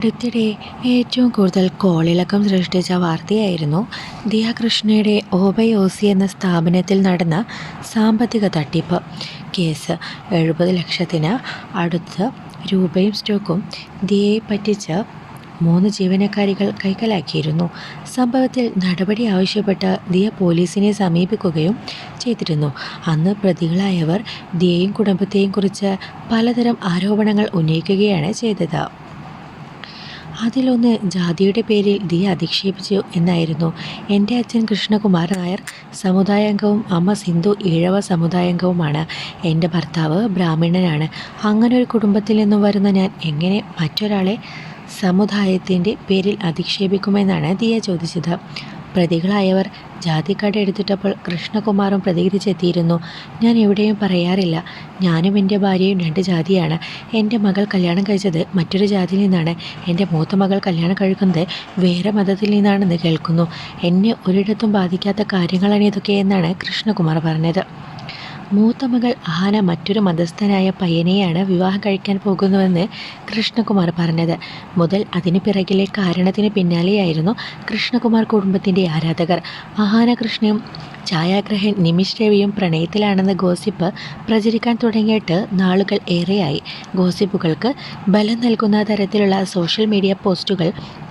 അടുത്തിടെ ഏറ്റവും കൂടുതൽ കോളിളക്കം സൃഷ്ടിച്ച വാർത്തയായിരുന്നു ദിയ കൃഷ്ണയുടെ ഓബയോസി എന്ന സ്ഥാപനത്തിൽ നടന്ന സാമ്പത്തിക തട്ടിപ്പ്. കേസ് എഴുപത് ലക്ഷത്തിന് അടുത്ത് രൂപയും സ്റ്റോക്കും ദിയയെ പറ്റിച്ച് മൂന്ന് ജീവനക്കാരികൾ കൈക്കലാക്കിയിരുന്നു. സംഭവത്തിൽ നടപടി ആവശ്യപ്പെട്ട് ദിയ പോലീസിനെ സമീപിക്കുകയും ചെയ്തിരുന്നു. അന്ന് പ്രതികളായവർ ദിയയും കുടുംബത്തെയും കുറിച്ച് പലതരം ആരോപണങ്ങൾ ഉന്നയിക്കുകയാണ് ചെയ്തത്. അതിലൊന്ന് ജാതിയുടെ പേരിൽ ദിയ അധിക്ഷേപിച്ചു എന്നായിരുന്നു. എന്റെ അച്ഛൻ കൃഷ്ണകുമാർ നായർ സമുദായാംഗവും അമ്മ സിന്ധു ഈഴവ സമുദായാംഗവുമാണ്. എന്റെ ഭർത്താവ് ബ്രാഹ്മണനാണ്. അങ്ങനെ ഒരു കുടുംബത്തിൽ നിന്നും വരുന്ന ഞാൻ എങ്ങനെ മറ്റൊരാളെ സമുദായത്തിന്റെ പേരിൽ അധിക്ഷേപിക്കുമെന്നാണ് ദിയ ചോദിച്ചത്. പ്രതികളായവർ ജാതിക്കാട് എടുത്തിട്ടപ്പോൾ കൃഷ്ണകുമാറും പ്രതികരിച്ചെത്തിയിരുന്നു. ഞാൻ എവിടെയും പറയാറില്ല. ഞാനും എന്റെ ഭാര്യയും രണ്ട് ജാതിയാണ്. എന്റെ മകൾ കല്യാണം കഴിച്ചത് മറ്റൊരു ജാതിയിൽ നിന്നാണ്. എന്റെ മൂത്ത മകൾ കല്യാണം കഴിക്കുന്നത് വേറെ മതത്തിൽ നിന്നാണെന്ന് കേൾക്കുന്നു. എന്നെ ഒരിടത്തും ബാധിക്കാത്ത കാര്യങ്ങളാണ് ഇതൊക്കെ എന്നാണ് കൃഷ്ണകുമാർ പറഞ്ഞത്. മൂത്ത മകൾ ആന മറ്റൊരു മതസ്ഥനായ പയ്യനെയാണ് വിവാഹം കഴിക്കാൻ പോകുന്നുവെന്ന് കൃഷ്ണകുമാർ പറഞ്ഞത്. മുതൽ അതിന് പിറകിലെ കാരണത്തിന് പിന്നാലെയായിരുന്നു കൃഷ്ണകുമാർ കുടുംബത്തിന്റെ ആരാധകർ. ആഹാന കൃഷ്ണയും ഛായാഗ്രഹൻ നിമിഷ് രവിയും പ്രണയത്തിലാണെന്ന ഗോസിപ്പ് പ്രചരിക്കാൻ തുടങ്ങിയിട്ട് നാളുകൾ ഏറെയായി. ഗോസിപ്പുകൾക്ക് ബലം നൽകുന്ന തരത്തിലുള്ള സോഷ്യൽ മീഡിയ പോസ്റ്റുകൾ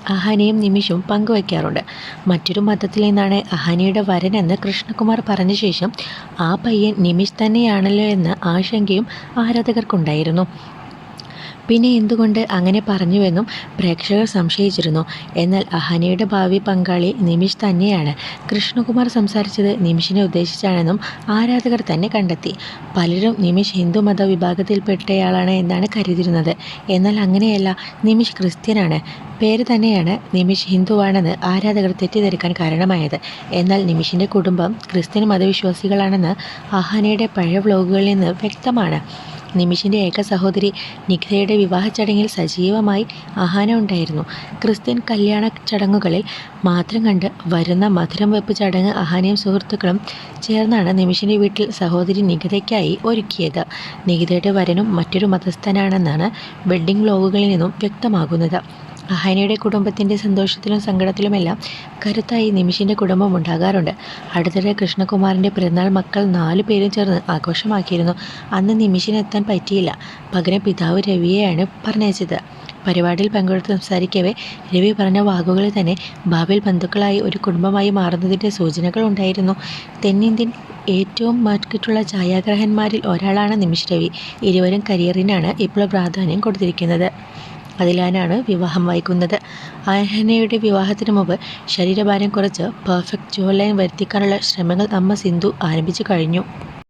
അഹാനയും നിമിഷും പങ്കുവയ്ക്കാറുണ്ട്. മറ്റൊരു മതത്തിൽ നിന്നാണ് അഹാനയുടെ വരനെന്ന് കൃഷ്ണകുമാർ പറഞ്ഞ ശേഷം ആ പയ്യൻ നിമിഷ് തന്നെയാണല്ലോ എന്ന ആശങ്കയും ആരാധകർക്കുണ്ടായിരുന്നു. പിന്നെ എന്തുകൊണ്ട് അങ്ങനെ പറഞ്ഞുവെന്നും പ്രേക്ഷകർ സംശയിച്ചിരുന്നു. എന്നാൽ അഹനയുടെ ഭാവി പങ്കാളി നിമിഷ് തന്നെയാണ്. കൃഷ്ണകുമാർ സംസാരിച്ചത് നിമിഷിനെ ഉദ്ദേശിച്ചാണെന്നും ആരാധകർ തന്നെ കണ്ടെത്തി. പലരും നിമിഷ് ഹിന്ദു മത വിഭാഗത്തിൽപ്പെട്ടയാളാണ് എന്നാണ് കരുതിയിരുന്നത്. എന്നാൽ അങ്ങനെയല്ല നിമിഷ് ക്രിസ്ത്യനാണ്. പേര് തന്നെയാണ് നിമിഷ് ഹിന്ദുവാണെന്ന് ആരാധകർ തെറ്റിദ്ധരിക്കാൻ കാരണമായത്. എന്നാൽ നിമിഷിന്റെ കുടുംബം ക്രിസ്ത്യൻ മതവിശ്വാസികളാണെന്ന് അഹാനയുടെ പഴയ വ്ലോഗുകളിൽ നിന്ന് വ്യക്തമാണ്. നിമിഷിന്റെ ഏക സഹോദരി നിഖിതയുടെ വിവാഹ ചടങ്ങിൽ സജീവമായി ആഹാനം ഉണ്ടായിരുന്നു. ക്രിസ്ത്യൻ കല്യാണ ചടങ്ങുകളിൽ മാത്രം കണ്ട് വരുന്ന മധുരം വെപ്പ് ചടങ്ങ് അഹാനയും സുഹൃത്തുക്കളും ചേർന്നാണ് നിമിഷിന്റെ വീട്ടിൽ സഹോദരി നിഖിതയ്ക്കായി ഒരുക്കിയത്. നിഖിതയുടെ വരനും മറ്റൊരു മതസ്ഥനാണെന്നാണ് വെഡ്ഡിംഗ് വ്ലോഗുകളിൽ നിന്നും വ്യക്തമാകുന്നത്. അഹനയുടെ കുടുംബത്തിന്റെ സന്തോഷത്തിലും സങ്കടത്തിലുമെല്ലാം കരുത്തായി നിമിഷിന്റെ കുടുംബം ഉണ്ടാകാറുണ്ട്. അടുത്തിടെ കൃഷ്ണകുമാറിന്റെ പിറന്നാൾ മക്കൾ നാലു പേരും ചേർന്ന് ആഘോഷമാക്കിയിരുന്നു. അന്ന് നിമിഷിനെത്താൻ പറ്റിയില്ല. പകരം പിതാവ് രവിയെയാണ് പറഞ്ഞയച്ചത്. പരിപാടിയിൽ പങ്കെടുത്ത് സംസാരിക്കവേ രവി പറഞ്ഞ വാക്കുകളിൽ തന്നെ ഭാവിയിൽ ബന്ധുക്കളായി ഒരു കുടുംബമായി മാറുന്നതിന്റെ സൂചനകൾ ഉണ്ടായിരുന്നു. തെന്നിന്ത്യൻ ഏറ്റവും മാർക്കറ്റുള്ള ഛായാഗ്രഹന്മാരിൽ ഒരാളാണ് നിമിഷ് രവി. ഇരുവരും കരിയറിനാണ് ഇപ്പോൾ പ്രാധാന്യം കൊടുത്തിരിക്കുന്നത്. അതിലാനാണ് വിവാഹം വൈകുന്നത്. ആഹനയുടെ വിവാഹത്തിന് മുമ്പ് ശരീരഭാരം കുറച്ച് പെർഫെക്റ്റ് ജോ ലൈൻ വരുത്തിക്കാനുള്ള ശ്രമങ്ങൾ അമ്മ സിന്ധു ആരംഭിച്ചു കഴിഞ്ഞു.